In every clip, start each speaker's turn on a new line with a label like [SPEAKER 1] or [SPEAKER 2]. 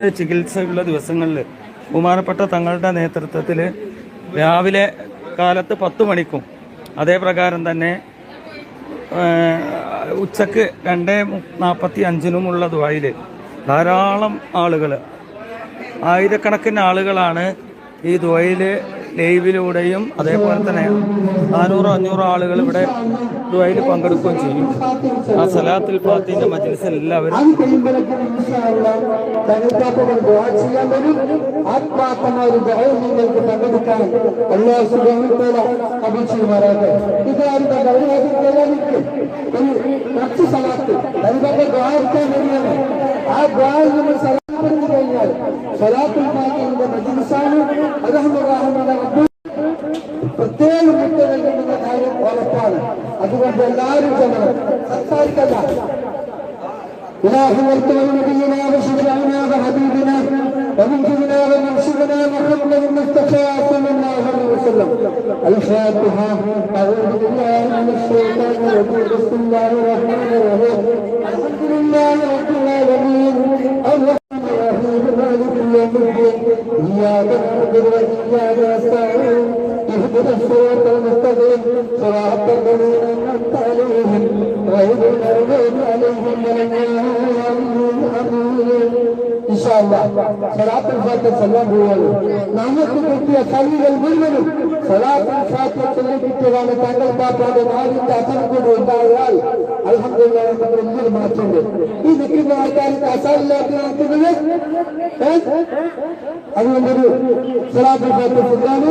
[SPEAKER 1] ചികിത്സയുള്ള ദിവസങ്ങളിൽ ബഹുമാനപ്പെട്ട തങ്ങളുടെ നേതൃത്വത്തിൽ രാവിലെ കാലത്ത് പത്ത് മണിക്കും അതേപ്രകാരം തന്നെ ഉച്ചയ്ക്ക് രണ്ട് നാൽപ്പത്തി അഞ്ചിനുമുള്ള ദുബായിൽ ധാരാളം ആളുകൾ ആയിരക്കണക്കിന് ആളുകളാണ് ഈ ദുബായിൽ ലൈവിലൂടെയും അതേപോലെ തന്നെ നാനൂറോ അഞ്ഞൂറോ ആളുകൾ ഇവിടെ ദുബായിൽ പങ്കെടുക്കുകയും ചെയ്യും. ആ സലാത്തിൽ ഫാത്തിന്റെ മജ്ലിസ് എല്ലാവരും
[SPEAKER 2] അത് കഴിയുമ്പോഴേക്കും തനിക്കാത്തവർ ദുആ ചെയ്യാൻ വരും കഴിഞ്ഞാൽ ഒരു എല്ലാവരും ചെല്ലണം സംസാരിക്കല്ല إلهي والكون نبينا وشفيعنا وحبيبنا ومنجدنا ومرشدنا محمد المصطفى صلى الله عليه وسلم الفاتحة أعوذ بالله من الشيطان الرجيم بسم الله الرحمن الرحيم الحمد لله رب العالمين الرحمن الرحيم مالك يوم الدين إياك نعبد وإياك نستعين اهدنا الصراط المستقيم صراط الذين أنعمت عليهم غير المغضوب عليهم ولا الضالين ಅಲ್ಲ ಸಲಾತುಲ್ ಫಾತಿಹ ಸಲ್ಲಾಂ ಹೋಗಲು ನಾಮಕ್ಕೆ ಕೊಟ್ಟಿಯ ಸಂಘಗಳು ಬಿಡುವನು ಸಲಾತುಲ್ ಫಾತಿಹ ಸಲ್ಲಿಟ್ಟಿದ್ದಾನೆ ತಾಂಗಲ್ ಪಾಪಾದ ನಾವಿಂದ ಅಸನ್ಕೊಂಡು ಒಂದಾಗಲಾಲ್ ಅಲ್ಹಮ್ದುಲಿಲ್ಲಾಹ ಅಂತಂದ್ರೆ ಒಂದು ಮಾತುಂಡು ಈ ದಿಕ್ಕಿನ ಆಕಾರಕ್ಕೆ ಅಸಲ್ಲ ಅಂತಿದ್ರೆ ಅದು ಒಂದು ಸಲಾತುಲ್ ಫಾತಿಹ ಸಲ್ಲಾಂ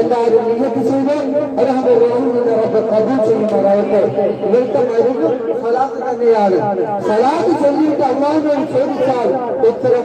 [SPEAKER 2] ಎಲ್ಲರೂ ನಿಯತಿಸುವುದು ಅಲ್ಹಮ್ದುಲಿಲ್ಲಾಹ ರಬ್ಬ ಕಬೂಲ್ ചെയ്യുന്നതാകട്ടെ ഇവിടുത്തെ മരുന്ന് സലാത്ത് തന്നെയാണ് സലാത്ത് ചൊല്ലിയിട്ട് അള്ളാഹിനോട് ചോദിച്ചാൽ ഉത്തരം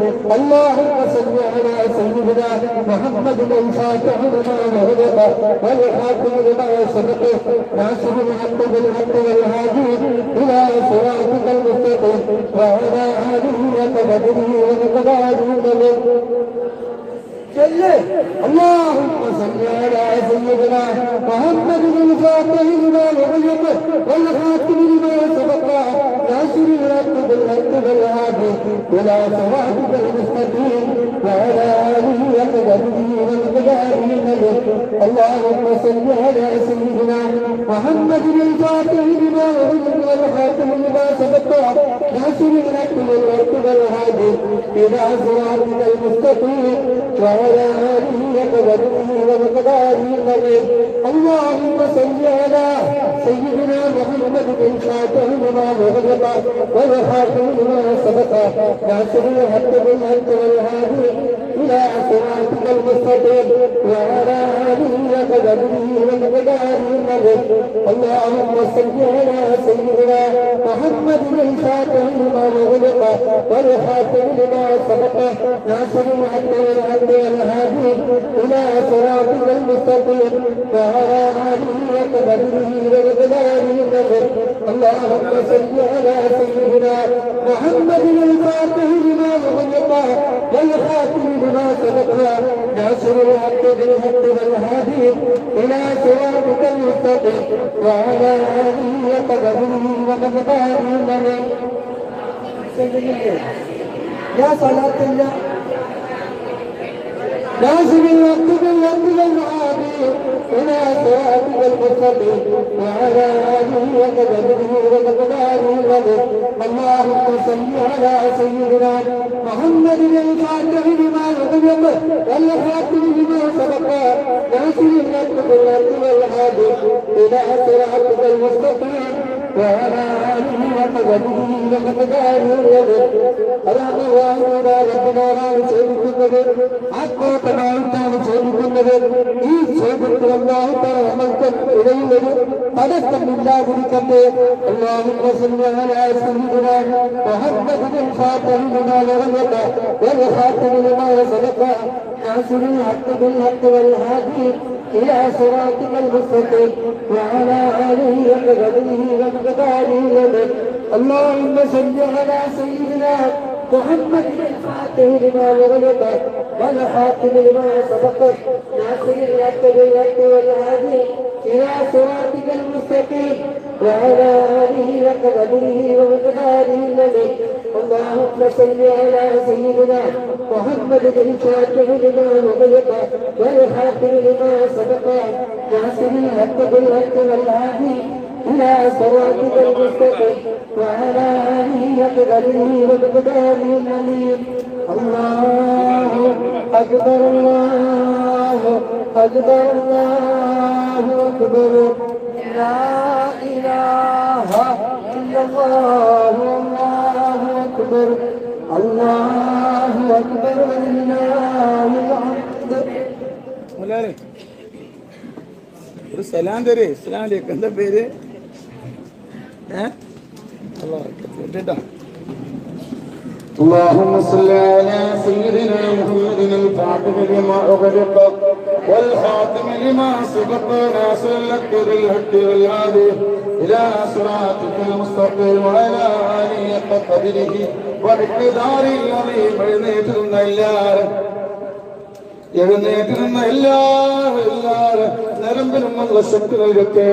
[SPEAKER 2] اللهم صل على سيدنا محمد الخاتم لما وغلق والخاتم لما سبق ناصر الحق بالحق والهادي إلى صراطك المستقيم وعلى آله وقدره اللهم صل على سيدنا محمد الفاتح لما أغلق والخاتم لما إلى صراطك المستقيم وعلى آله وقدره ومقداره اللهم صل على سيدنا محمد الفاتح لما أغلق والخاتم لما سبق. ناصر الحق بالحق بالهادي إلى صراطك المستقيم وعلى آله اللهم صل على سيدنا محمد بن خاتم لما وغلق والخاتم لما سبق ناصر الحق بالحق والهادي إلى صراطك المستقيم. وعلى آله وقدره ومقداره اللهم صل على سيدنا محمد خاتم لما وغلق والخاتم لما سبق. ناصر الحق والحق والهادي إلى صراطك المستقيم. وعلى آله وقدره ومقداره اللهم صل على سيدنا محمد الفاتح لما أغلق والخاتم لما سبق ناصر الحق بالحق والهادي إلى صراطك المستقيم وعلى آله وقدره ومقداره يا صلاة الله لازم الوقت بالوقت والمعادي إلى صراطك المستقيم. وعلى آله وقدره ومقداره اللهم صل على سيدنا محمد الفاتح لما يغلق والخاتم لما سبق. ناصر الحق بالحق والهادي إلى صراطك المستقيم. അതാണ് വായുവിനാണ് ചോദിക്കുന്നത് ആത്മാർത്ഥമായിട്ടാണ് ചോദിക്കുന്നത് ഈ ചോദ്യത്തിൽ എല്ലാവരും നമ്മൾക്ക് ഇടയിൽ ഒരു തടസ്സം ഇല്ലാതിരിക്കട്ടെ എല്ലാവരും സാധ്യതയുണ്ടാകുന്ന سيدنا محمد الفاتح لما لغلق والخاتم لما سبق ناصر الحق بالحق والهادي
[SPEAKER 3] إلى صراطك المستقيم وعلى آله وقدره ومقداره العظيم اللهم صل على سيدنا محمد الفاتح لما وغلق والحاكم لما سبق ناصر الحق بالحق والهادي إلى صراطك المستقيم وعلى آله وقدره ومقداره الذي اللهم صل على سيدنا محمد الفاتح لما وغلق والحاكم لما سبق ناصر الحق بالحق والهادي إلى صراطك المستقيم وعلى آله وقدره ومقداره العليم الله أكبر الله أكبر الله أكبر لا إله إلا الله الله أكبر الله أكبر ولله الحمد
[SPEAKER 1] മുലാലെ ഒരു സലാം തരേ ഇസ്ലാമിലേക്ക് എന്താ പേര് ഏ അല്ലാ കേട്ടോ
[SPEAKER 3] اللهم صل على سيدنا محمد الفاتح لما أغلق والخاتم لما سبق ناصر لك بالحق والهادي إلى صراطك المستقيم وعلى آله حق قدره وبقدار العظيم എഴുന്നേറ്റിരുന്ന എല്ലാവരും എഴുന്നേറ്റിരുന്ന എല്ലാവരും എല്ലാവരും നരമ്പിനുള്ള ശക്തി നൽകട്ടെ.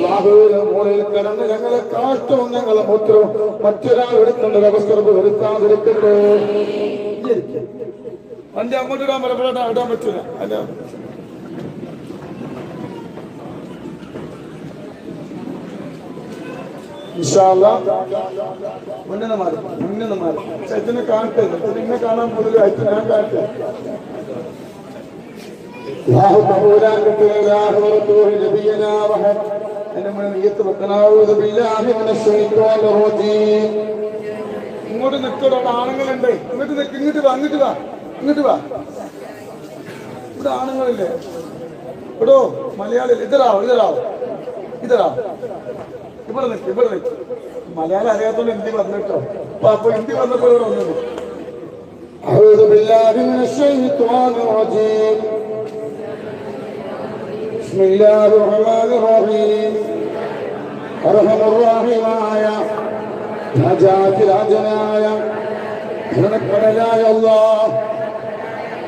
[SPEAKER 3] ലാഹുവിലെ മൂലയിൽ കിടന്ന് ഞങ്ങളെ കാഷ്ടവും ഞങ്ങളെ മൂത്രവും മറ്റൊരാൾ എടുക്കേണ്ട അവസരം വരുത്താതിരിക്കട്ടെ.
[SPEAKER 1] വണ്ടി അങ്ങോട്ട് ഇടാൻ പലപ്പോഴാ ഇടാൻ പറ്റൂല. അല്ല. മാറി ചൈത്തനെ കാണട്ടെ നിന്നെ കാണാൻ അയച്ചു ഞാൻ കാണട്ടെ.
[SPEAKER 3] അല്ലാഹു തആല അല്ലാഹു റസൂലു നബിയനാ വഹബ്
[SPEAKER 1] എന്റെ മുന്നിൽ നീയത്ത് വെക്കണം
[SPEAKER 3] നഊദു ബില്ലാഹി മിനശ് ശൈത്വാനിർ റജീം
[SPEAKER 1] ഇങ്ങോട്ട് നിൽക്കടോ അവിടെ ആണുങ്ങളുണ്ട് ഇങ്ങോട്ട് നിൽക്ക് ഇങ്ങോട്ട് വാ ഇങ്ങോട്ട് വാ ഇങ്ങോട്ട് വാ ഇവിടെ ആണുങ്ങളില്ലേ ഇവിടോ മലയാളി ഇതരാവോ ഇതരാവോ ഇതരാവോ ഇവിടെ നിൽക്ക് ഇവിടെ നിൽക്ക് മലയാളം അറിയാത്തോണ്ട് ഹിന്ദി വന്നിട്ടോ അപ്പൊ അപ്പൊ ഹിന്ദി വന്നപ്പോൾ ഇവിടെ വന്നത്
[SPEAKER 3] أعوذ بالله من الشيطان الرجيم بسم الله الرحمن الرحيم ارحم الراحمമായ രാജാതിരാജനായ ഘനക്കടനായ അള്ളാഹ്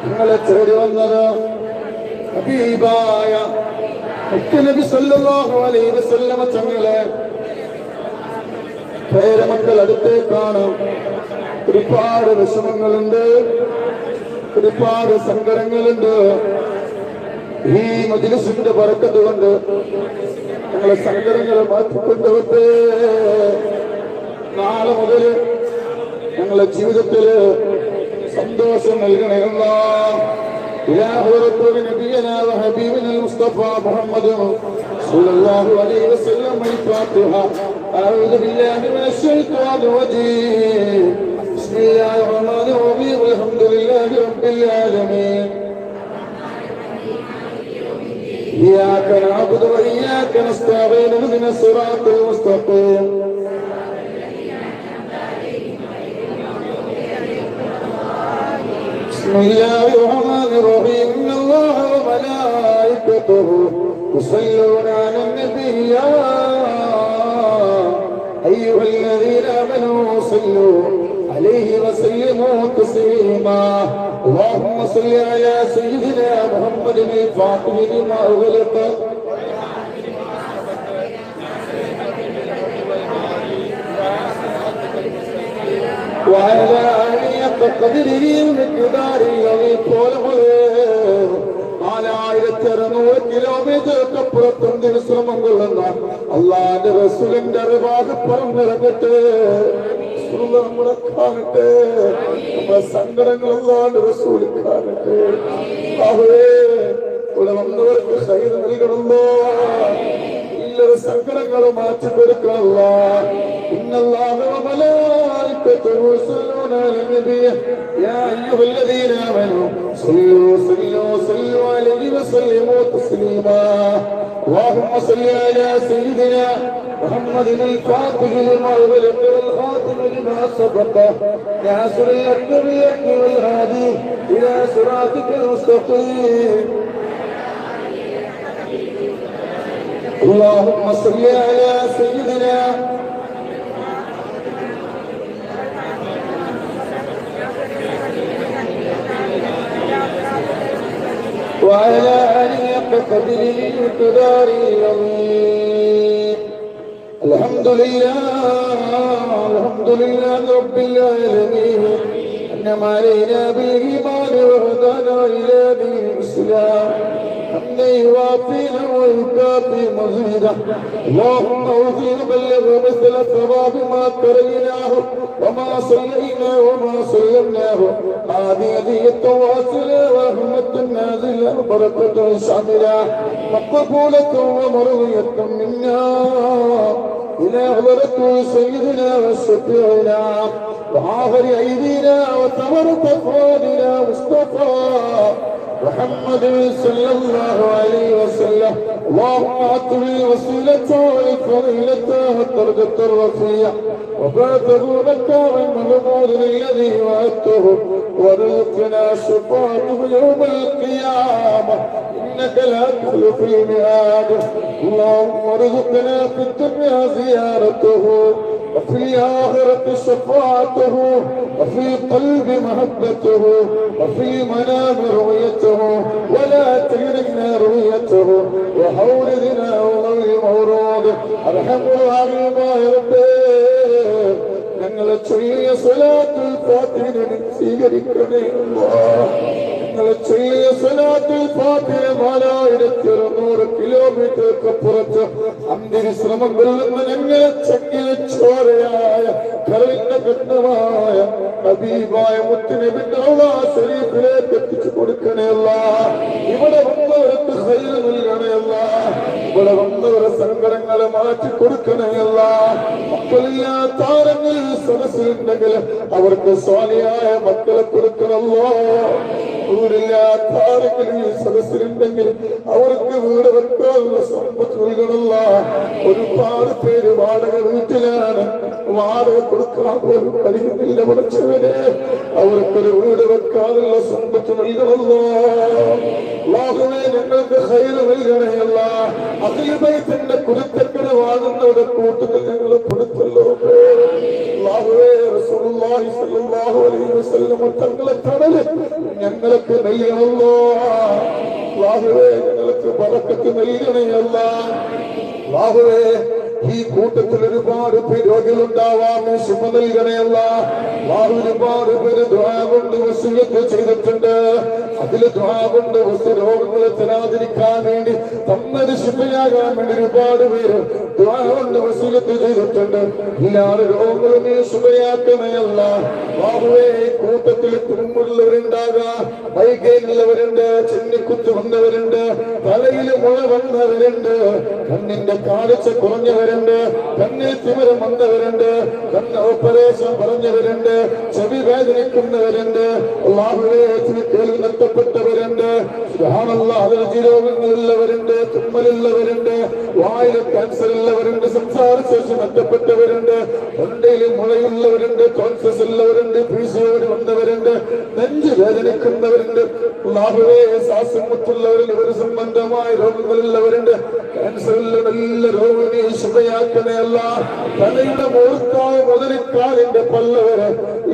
[SPEAKER 3] നിങ്ങളെ തേടി വന്നത് ഹബീബായ നബി സല്ലല്ലാഹു അലൈഹി വസല്ലമ തങ്ങളെ. പേരമക്കൾ അടുത്തേക്കാണ് ഒരുപാട് വിഷമങ്ങളുണ്ട് ഒരുപാട് സങ്കടങ്ങളുണ്ട്. ഈ മജിലിസിന്റെ പറക്കത്ത് കൊണ്ട് ഞങ്ങളെ സങ്കടങ്ങളെ മാറ്റിക്കൊണ്ടുവട്ട് നാളെ മുതൽ ഞങ്ങളെ ജീവിതത്തില് സന്തോഷം നൽകണമല്ല إله رسول نبينا وحبيبنا المصطفى محمد صلى الله عليه وسلم الفاتحة أعوذ بالله من الشيطان الرجيم بسم الله الرحمن الرحيم الحمد لله رب العالمين إياك نعبد وإياك نستعين اهدنا الصراط المستقيم بسم الله الرحمن الرحيم إن الله وملائكته يصلون على النبي يا أيها الذين آمنوا صلوا عليه وسلموا تسليما اللهم صل على سيدنا محمد الفاتح لما أغلق وعلى آلية قدره ومقدار الذي طوله നാലായിരത്തി അറുന്നൂറ് കിലോമീറ്റർക്ക് അപ്പുറത്തും ദിവസം കൊള്ളുന്ന അള്ളാന്റെ റസൂലിന്റെ അറിവാത് പറഞ്ഞിറങ്ങട്ടെ റസൂൽ നമ്മളെ കാണട്ടെ. നമ്മളെ സങ്കടങ്ങളെല്ലാം റസൂൽ കാണട്ടെ. അവേ ഇവിടെ വന്നവർക്ക് സൈഡ് നൽകണമല്ലോ. ഇല്ലൊരു സങ്കടങ്ങളും മാറ്റി കൊടുക്കണമല്ല ഇന്നല്ലാഹ يا أيها الذين آمنوا صلوا صلوا صلوا عليه وسلموا تسليما. اللهم صل على سيدنا محمد الفاتح لما أغلق والخاتم لما سبق. ناصر الحق بالحق والهادي إلى صراطك المستقيم. اللهم صل على سيدنا وعلى آله بقدره العظيم. الحمد لله الحمد لله رب العالمين. أنعم علينا بالإيمان وهدانا إلى دين الإسلام. حمدا يوافينا ويكافي مزيدا. اللهم اوفينا بلغ مثل ثواب ما قريناه وما صلينا وما سلمناه هذه هدية واصلة ورحمة نازلة وبركة شاملة. مقبولة ومرضية منا. إلى حضرة سيدنا وشفيعنا. وآخر أيدينا وثمرة أفرادنا مصطفى محمد صلى الله عليه وسلم. اللهم أعطه الوسيلة والفضيلة والدرجة الرفيعة وبعثه مكارم الأمور الذي وعدته. ورزقنا شفاعته يوم القيامة. إنك لا تخلف الميعاد. اللهم ارزقنا في الدنيا زيارته. وفي الآخرة شفاعته وفي القلب محبته وفي المنام رؤيته ولا تجرنا رؤيته وحولنا وغير مورود أرحم الراحمين يا ربي ഞങ്ങളെ ചൊല്ലിയ സ്വലാത്തുൽ ഫാത്തിഹിനെ സ്വീകരിക്കണേ ചൊല്ലിയ സ്വലാത്തുൽ ഫാത്തിഹ നാലായിരത്തി അറുന്നൂറ് കിലോമീറ്റർക്ക് പുറത്ത് അന്തിരിശ്രമം കൊള്ളുന്ന ഞങ്ങളെ ചങ്ങിയ ചോരയായ കരവിന്റെ ഘട്ടമായ ഹബീബായ ഔലാ ശരീഫിലേക്ക് എത്തിച്ചു കൊടുക്കണേയല്ല ഇവിടെ വന്നവർക്ക് ഹൈറ് നൽകണേയല്ല ഇവിടെ വന്നവരെ സങ്കടങ്ങളെ മാറ്റി കൊടുക്കണേയല്ല മക്കളില്ലാത്ത ആരെങ്കിലും സദസ്സിലുണ്ടെങ്കിൽ അവർക്ക് സ്വാലിയായ മക്കളെ കൊടുക്കണമല്ലോ ൂരില്ലാത്ത ആരെങ്കിലും ഈ സദസ്സിലുണ്ടെങ്കിൽ അവർക്ക് വീട് വെക്കാനുള്ള സമ്പത്ത് നൽകണമല്ല. ഒരുപാട് പേര് വാടക വീട്ടിലാണ്. വാടക കൊടുക്കാൻ പോലും കഴിയുന്നില്ല പഠിച്ചവരെ. അവർക്കൊരു വീട് വെക്കാനുള്ള സമ്പത്ത് നൽകണമല്ലോ. അല്ലാഹുവേ ഞങ്ങൾക്ക് ഹൈറ് നൽകണമല്ല. അഖിൽബൈത്തിന്റെ കുരുത്തക്കട വാങ്ങുന്നവരുടെ കൂട്ടത്തിൽ ഞങ്ങൾ പെടുത്തല്ലോ തങ്ങളെ തണൽ ഞങ്ങൾക്ക് നൽകണമല്ലോ അല്ലാഹുവേ ഞങ്ങൾക്ക് ബറക്കത്ത് നൽകണേ അല്ലാ അല്ലാഹുവേ ഈ കൂട്ടത്തിൽ ഒരുപാട് പേര് സുമ നൽകണയല്ല ഒരുപാട് പേര് ദ്വാ കൊണ്ട് വസൂയത്ത് ചെയ്തിട്ടുണ്ട്. അതിൽ ദ്വാ കൊണ്ട് വസ്തു രോഗങ്ങളെ തരാതിരിക്കാൻ വേണ്ടി തന്നത് ശുഭയാകാൻ വേണ്ടി ഒരുപാട് പേര് ദ്വാ കൊണ്ട് വസൂയത്ത് ചെയ്തിട്ടുണ്ട്. ഇല്ലാതെ രോഗങ്ങളും നീ ശുഭയാക്കണയല്ല ബാബുവേ കൂട്ടത്തിൽ തുമ്പുള്ളവരുണ്ടാകാം വൈകയിലുള്ളവരുണ്ട് ചെന്നിക്കുത്ത് വന്നവരുണ്ട് തലയിൽ മുഴ വന്നവരുണ്ട് കണ്ണിന്റെ കാഴ്ച കുറഞ്ഞവരുണ്ട് കണ്ണിൽ തിമരം വന്നവരുണ്ട് കണ്ണ് ഓപ്പറേഷൻ പറഞ്ഞവരുണ്ട് ചെവി വേദനിക്കുന്നവരുണ്ട്. ബാബുവേ കേൾവി നഷ്ടപ്പെട്ടവരുണ്ട് ഉള്ളവരുണ്ട് തുമ്മലുള്ളവരുണ്ട് വായിലെ ക്യാൻസർ ഉള്ളവരുണ്ട് സംസാര ശേഷി നഷ്ടപ്പെട്ടവരുണ്ട് തൊണ്ടയിൽ മുളയുള്ളവരുണ്ട് കോൺസസ് ഉള്ളവരുണ്ട് പീസിയോട് വന്നവരുണ്ട് നെഞ്ച് വേദനിക്കുന്നവരുണ്ട് മുട്ടുള്ളവരിൽ ഒരു സംബന്ധമായ രോഗങ്ങളുള്ളവരുണ്ട് ക്യാൻസറിലെ നല്ല രോഗിനെ ശുഭയാക്കണയല്ല തലയുടെ മൂർത്തായ മുതലിക്കാലിന്റെ പല്ലവര്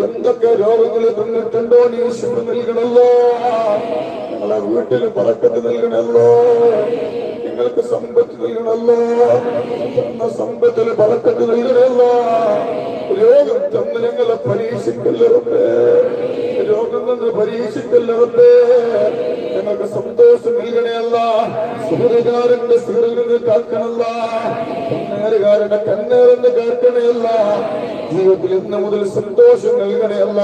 [SPEAKER 3] എന്തൊക്കെ രോഗങ്ങൾ തന്നിട്ടുണ്ടോ നീ ശുഭ നൽകണല്ലോ ഞങ്ങളെ വീട്ടിൽ പറക്കത്ത് നൽകണല്ലോ നിങ്ങൾക്ക് സമ്പത്ത് നൽകണല്ലോ തന്ന സമ്പത്തിൽ പറക്കത്ത് നൽകണല്ലോ രോഗം തന്ന് ഞങ്ങളെ പരീക്ഷിക്കല്ലേ രോഗം നിന്ന് പരീക്ഷിക്കല്ലേ ഞങ്ങൾക്ക് സന്തോഷം നൽകണയല്ല സൂര്യകാരന്റെ സുഹൃൽ നിന്ന് കാക്കണല്ല കണ്ണേറുകാരന്റെ കണ്ണേറിന്റെ കേൾക്കണയല്ല ജീവിതത്തിൽ ഇന്ന് മുതൽ സന്തോഷം നൽകണയല്ല